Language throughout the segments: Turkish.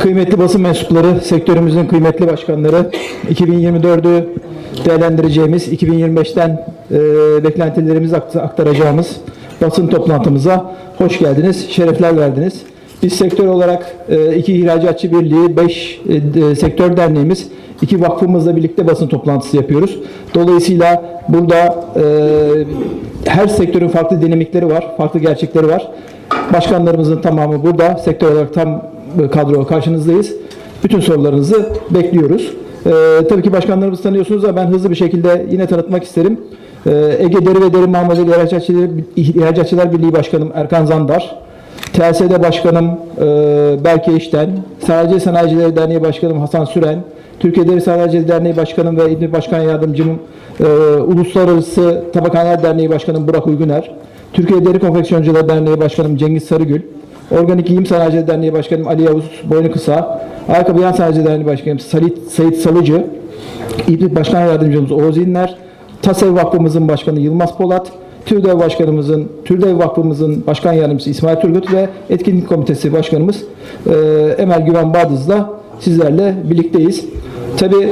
Kıymetli basın mensupları, sektörümüzün kıymetli başkanları, 2024'ü değerlendireceğimiz, 2025'ten e, beklentilerimizi akt- aktaracağımız basın toplantımıza hoş geldiniz, şerefler verdiniz. Biz sektör olarak e, iki ihracatçı birliği, beş e, sektör derneğimiz, iki vakfımızla birlikte basın toplantısı yapıyoruz. Dolayısıyla burada e, her sektörün farklı dinamikleri var, farklı gerçekleri var. Başkanlarımızın tamamı burada. Sektör olarak tam kadro karşınızdayız. Bütün sorularınızı bekliyoruz. Ee, tabii ki başkanlarımızı tanıyorsunuz ama ben hızlı bir şekilde yine tanıtmak isterim. Ee, Ege Deri ve Deri Mamulleri İhracatçılar, İhracatçılar Birliği Başkanım Erkan Zandar. TSD Başkanım e, Berke İşten. Sanayi Sanayicileri Derneği Başkanım Hasan Süren. Türkiye Deri Sanayicileri Derneği Başkanım ve İdil Başkan Yardımcım e, Uluslararası Tabakhaneler Derneği Başkanım Burak Uyguner. Türkiye Deri Konfeksiyoncular Derneği Başkanım Cengiz Sarıgül. Organik Giyim Sanayicileri Derneği Başkanım Ali Yavuz Boynukısa. Ayakkabı Yan Sanayicileri Derneği Başkanım Salit, Sayit Salıcı. İbrit Başkan Yardımcımız Oğuz İnler. TASEV Vakfımızın Başkanı Yılmaz Polat. TÜRDEV Başkanımızın, TÜRDEV Vakfımızın Başkan Yardımcısı İsmail Turgut ve Etkinlik Komitesi Başkanımız e, Emel Güven Bardız'la sizlerle birlikteyiz. Tabii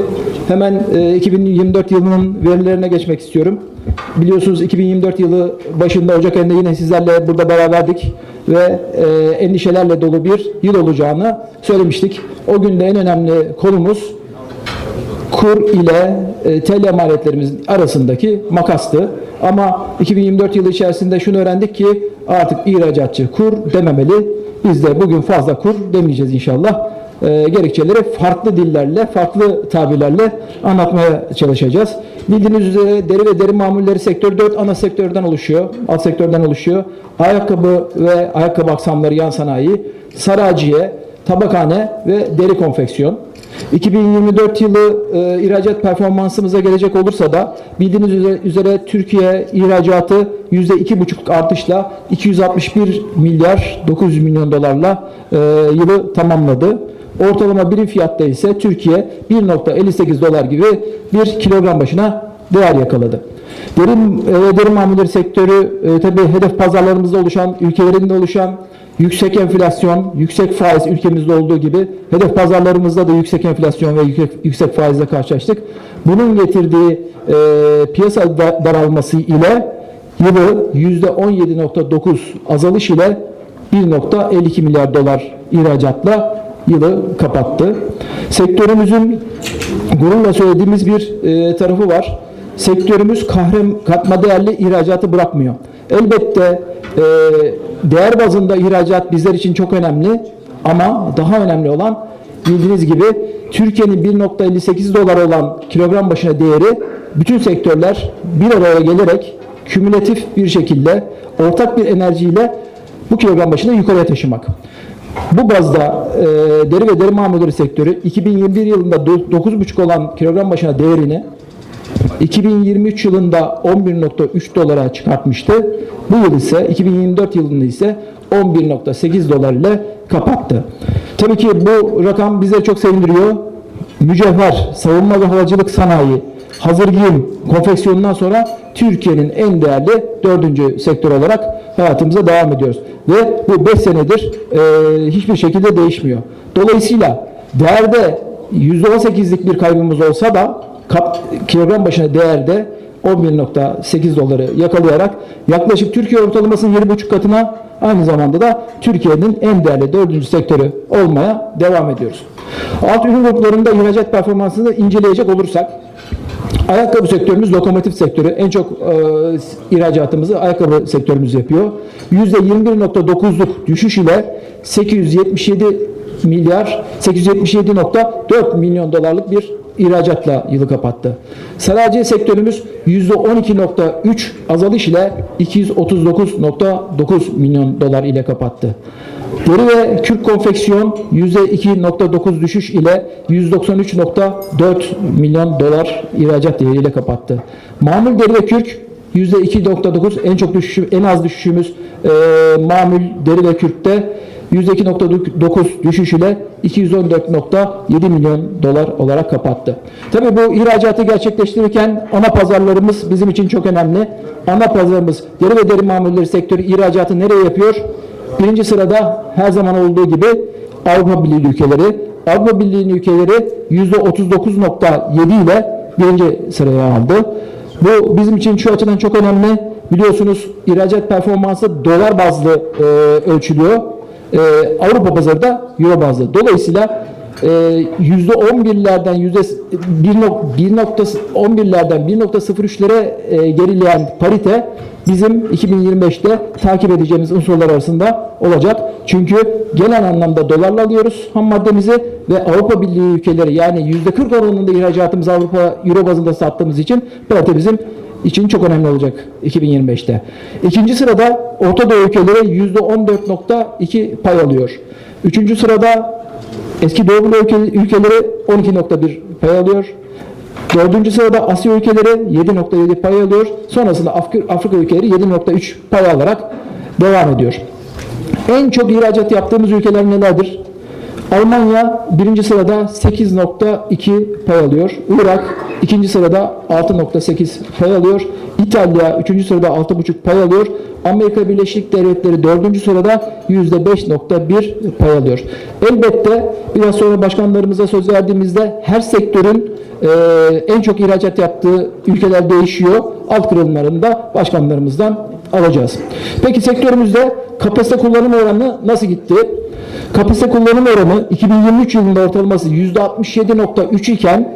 hemen e, 2024 yılının verilerine geçmek istiyorum. Biliyorsunuz 2024 yılı başında Ocak ayında yine sizlerle burada beraberdik ve e, endişelerle dolu bir yıl olacağını söylemiştik. O günde en önemli konumuz kur ile e, TL maliyetlerimizin arasındaki makastı. Ama 2024 yılı içerisinde şunu öğrendik ki artık ihracatçı kur dememeli. Biz de bugün fazla kur demeyeceğiz inşallah. E, gerekçeleri farklı dillerle, farklı tabirlerle anlatmaya çalışacağız. Bildiğiniz üzere deri ve deri mamulleri sektör 4 ana sektörden oluşuyor. Alt sektörden oluşuyor. Ayakkabı ve ayakkabı aksamları yan sanayi, saraciye, tabakhane ve deri konfeksiyon. 2024 yılı e, ihracat performansımıza gelecek olursa da bildiğiniz üzere, üzere Türkiye ihracatı %2,5 artışla 261 milyar 900 milyon dolarla e, yılı tamamladı. Ortalama birim fiyatta ise Türkiye 1.58 dolar gibi bir kilogram başına değer yakaladı. Derin ve derin mamulleri sektörü e, tabii hedef pazarlarımızda oluşan, ülkelerinde oluşan yüksek enflasyon, yüksek faiz ülkemizde olduğu gibi hedef pazarlarımızda da yüksek enflasyon ve yüksek, yüksek faizle karşılaştık. Bunun getirdiği e, piyasa da- daralması ile yılı %17.9 azalış ile 1.52 milyar dolar ihracatla yılı kapattı. Sektörümüzün gururla söylediğimiz bir e, tarafı var. Sektörümüz kahrem katma değerli ihracatı bırakmıyor. Elbette e, değer bazında ihracat bizler için çok önemli ama daha önemli olan bildiğiniz gibi Türkiye'nin 1.58 dolar olan kilogram başına değeri bütün sektörler bir araya gelerek kümülatif bir şekilde ortak bir enerjiyle bu kilogram başına yukarıya taşımak. Bu bazda e, deri ve deri mamulleri sektörü 2021 yılında do- 9,5 olan kilogram başına değerini 2023 yılında 11.3 dolara çıkartmıştı. Bu yıl ise 2024 yılında ise 11.8 dolar ile kapattı. Tabii ki bu rakam bize çok sevindiriyor. Mücevher, savunma ve havacılık sanayi, hazır giyim, konfeksiyonundan sonra Türkiye'nin en değerli dördüncü sektör olarak hayatımıza devam ediyoruz. Ve bu 5 senedir e, hiçbir şekilde değişmiyor. Dolayısıyla değerde %18'lik bir kaybımız olsa da kap, kilogram başına değerde 11.8 doları yakalayarak yaklaşık Türkiye ortalamasının 7,5 katına aynı zamanda da Türkiye'nin en değerli dördüncü sektörü olmaya devam ediyoruz. Alt ürün gruplarında ihracat performansını inceleyecek olursak Ayakkabı sektörümüz lokomotif sektörü. En çok e, ihracatımızı ayakkabı sektörümüz yapıyor. %21.9'luk düşüş ile 877 milyar 877.4 milyon dolarlık bir ihracatla yılı kapattı. Sanayi sektörümüz %12.3 azalış ile 239.9 milyon dolar ile kapattı. Deri ve kürk konfeksiyon %2.9 düşüş ile 193.4 milyon dolar ihracat değeriyle kapattı. Mamul deri ve kürk %2.9 en çok düşüşü, en az düşüşümüz e, mamul deri ve kürkte %2.9 düşüş ile 214.7 milyon dolar olarak kapattı. Tabii bu ihracatı gerçekleştirirken ana pazarlarımız bizim için çok önemli. Ana pazarımız deri ve deri mamulleri sektörü ihracatı nereye yapıyor? Birinci sırada her zaman olduğu gibi Avrupa Birliği ülkeleri. Avrupa Birliği ülkeleri %39.7 ile birinci sıraya aldı. Bu bizim için şu açıdan çok önemli. Biliyorsunuz ihracat performansı dolar bazlı e, ölçülüyor. E, Avrupa pazarında euro bazlı. Dolayısıyla yüzde 11'lerden yüzde 1.11'lerden 1.03'lere e, gerileyen parite bizim 2025'te takip edeceğimiz unsurlar arasında olacak. Çünkü genel anlamda dolarla alıyoruz ham maddemizi ve Avrupa Birliği ülkeleri yani yüzde 40 oranında ihracatımızı Avrupa Euro bazında sattığımız için parite bizim için çok önemli olacak 2025'te. İkinci sırada Orta Doğu ülkeleri %14.2 pay alıyor. Üçüncü sırada eski Doğu ülke- ülkeleri 12.1 pay alıyor. Dördüncü sırada Asya ülkeleri 7.7 pay alıyor. Sonrasında Afrika, Afrika ülkeleri 7.3 pay alarak devam ediyor. En çok ihracat yaptığımız ülkeler nelerdir? Almanya birinci sırada 8.2 pay alıyor. Irak ikinci sırada 6.8 pay alıyor. İtalya üçüncü sırada 6.5 pay alıyor. Amerika Birleşik Devletleri dördüncü sırada %5.1 pay alıyor. Elbette biraz sonra başkanlarımıza söz verdiğimizde her sektörün e, en çok ihracat yaptığı ülkeler değişiyor. Alt kırılımlarını da başkanlarımızdan alacağız. Peki sektörümüzde kapasite kullanım oranı nasıl gitti? Kapasite kullanım oranı 2023 yılında ortalaması %67.3 iken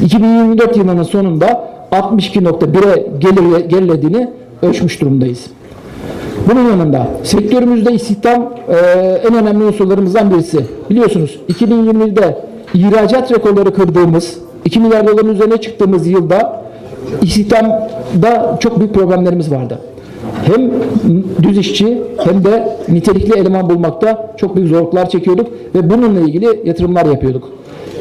2024 yılının sonunda 62.1'e gelir- gerilediğini ölçmüş durumdayız. Bunun yanında sektörümüzde istihdam e, en önemli unsurlarımızdan birisi. Biliyorsunuz 2020'de ihracat rekorları kırdığımız 2 milyar doların üzerine çıktığımız yılda istihdamda çok büyük problemlerimiz vardı. Hem düz işçi hem de nitelikli eleman bulmakta çok büyük zorluklar çekiyorduk ve bununla ilgili yatırımlar yapıyorduk.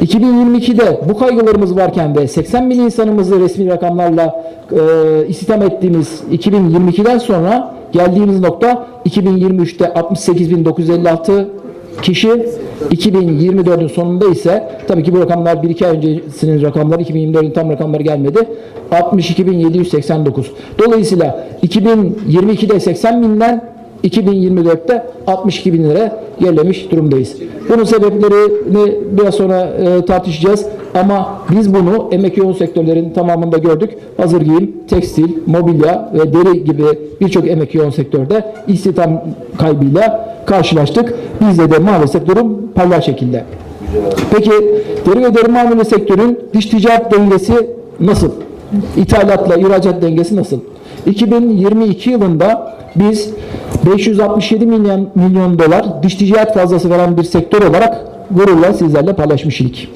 2022'de bu kaygılarımız varken ve 80 bin insanımızı resmi rakamlarla e, istihdam ettiğimiz 2022'den sonra geldiğimiz nokta 2023'te 68.956 kişi 2024'ün sonunda ise tabii ki bu rakamlar 1-2 ay öncesinin rakamları 2024'ün tam rakamları gelmedi. 62.789. Dolayısıyla 2022'de 80 binden 2024'te 62 bin lira gerilemiş durumdayız. Bunun sebeplerini biraz sonra e, tartışacağız ama biz bunu emek yoğun sektörlerin tamamında gördük. Hazır giyim, tekstil, mobilya ve deri gibi birçok emek yoğun sektörde istihdam kaybıyla karşılaştık. Bizde de maalesef durum parlar şekilde. Peki deri ve deri mamule sektörün dış ticaret dengesi nasıl? İthalatla ihracat dengesi nasıl? 2022 yılında biz 567 milyon milyon dolar dış ticaret fazlası veren bir sektör olarak gururla sizlerle paylaşmış idik.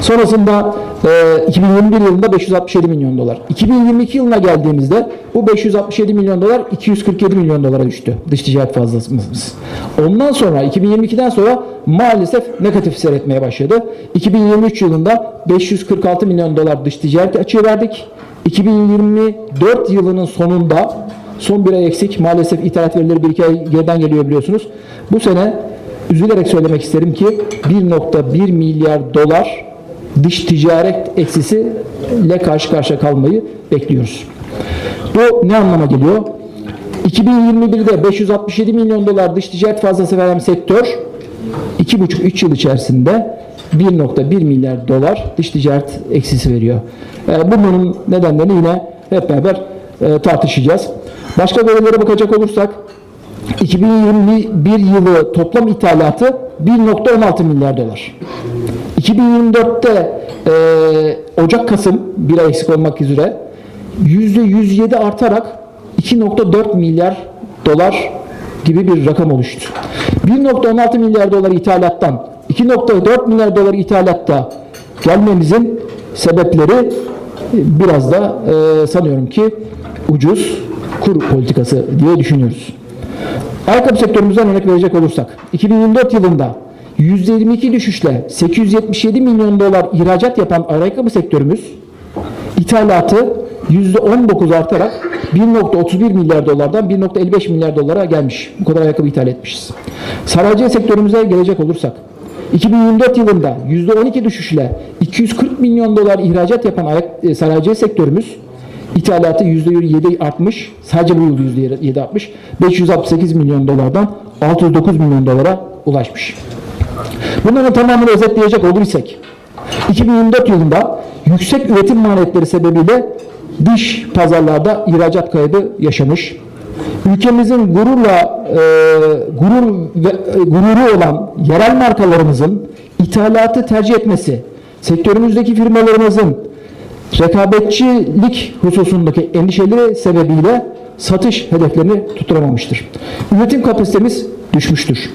Sonrasında e, 2021 yılında 567 milyon dolar. 2022 yılına geldiğimizde bu 567 milyon dolar 247 milyon dolara düştü dış ticaret fazlasımız. Ondan sonra 2022'den sonra maalesef negatif seyretmeye başladı. 2023 yılında 546 milyon dolar dış ticaret açığı verdik. 2024 yılının sonunda son bir ay eksik. Maalesef ithalat verileri bir iki ay geriden geliyor biliyorsunuz. Bu sene üzülerek söylemek isterim ki 1.1 milyar dolar dış ticaret eksisiyle karşı karşıya kalmayı bekliyoruz. Bu ne anlama geliyor? 2021'de 567 milyon dolar dış ticaret fazlası veren sektör 2,5-3 yıl içerisinde 1.1 milyar dolar dış ticaret eksisi veriyor. E, bunun nedenlerini yine hep beraber e, tartışacağız. Başka verilere bakacak olursak 2021 yılı toplam ithalatı 1.16 milyar dolar. 2024'te e, Ocak-Kasım bir ay eksik olmak üzere %107 artarak 2.4 milyar dolar gibi bir rakam oluştu. 1.16 milyar dolar ithalattan 2.4 milyar dolar ithalatta gelmemizin sebepleri biraz da e, sanıyorum ki ucuz kur politikası diye düşünüyoruz. Ayakkabı sektörümüzden örnek verecek olursak 2024 yılında %22 düşüşle 877 milyon dolar ihracat yapan ayakkabı sektörümüz ithalatı %19 artarak 1.31 milyar dolardan 1.55 milyar dolara gelmiş. Bu kadar ayakkabı ithal etmişiz. Sanayici sektörümüze gelecek olursak 2024 yılında %12 düşüşle 240 milyon dolar ihracat yapan e, sanayici sektörümüz ithalatı %7 artmış. Sadece bu yıl %7 artmış. 568 milyon dolardan 609 milyon dolara ulaşmış. Bunların tamamını özetleyecek olursak 2024 yılında yüksek üretim maliyetleri sebebiyle dış pazarlarda ihracat kaybı yaşamış. Ülkemizin gururla e, gurur ve e, gururu olan yerel markalarımızın ithalatı tercih etmesi, sektörümüzdeki firmalarımızın rekabetçilik hususundaki endişeleri sebebiyle satış hedeflerini tutturamamıştır. Üretim kapasitemiz düşmüştür.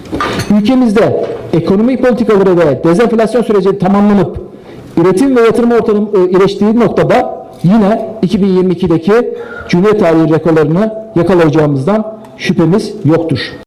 Ülkemizde ekonomik politikaları ve dezenflasyon süreci tamamlanıp üretim ve yatırım ortamı e, iyileştiği noktada yine 2022'deki Cumhuriyet tarihi rekorlarını yakalayacağımızdan şüphemiz yoktur.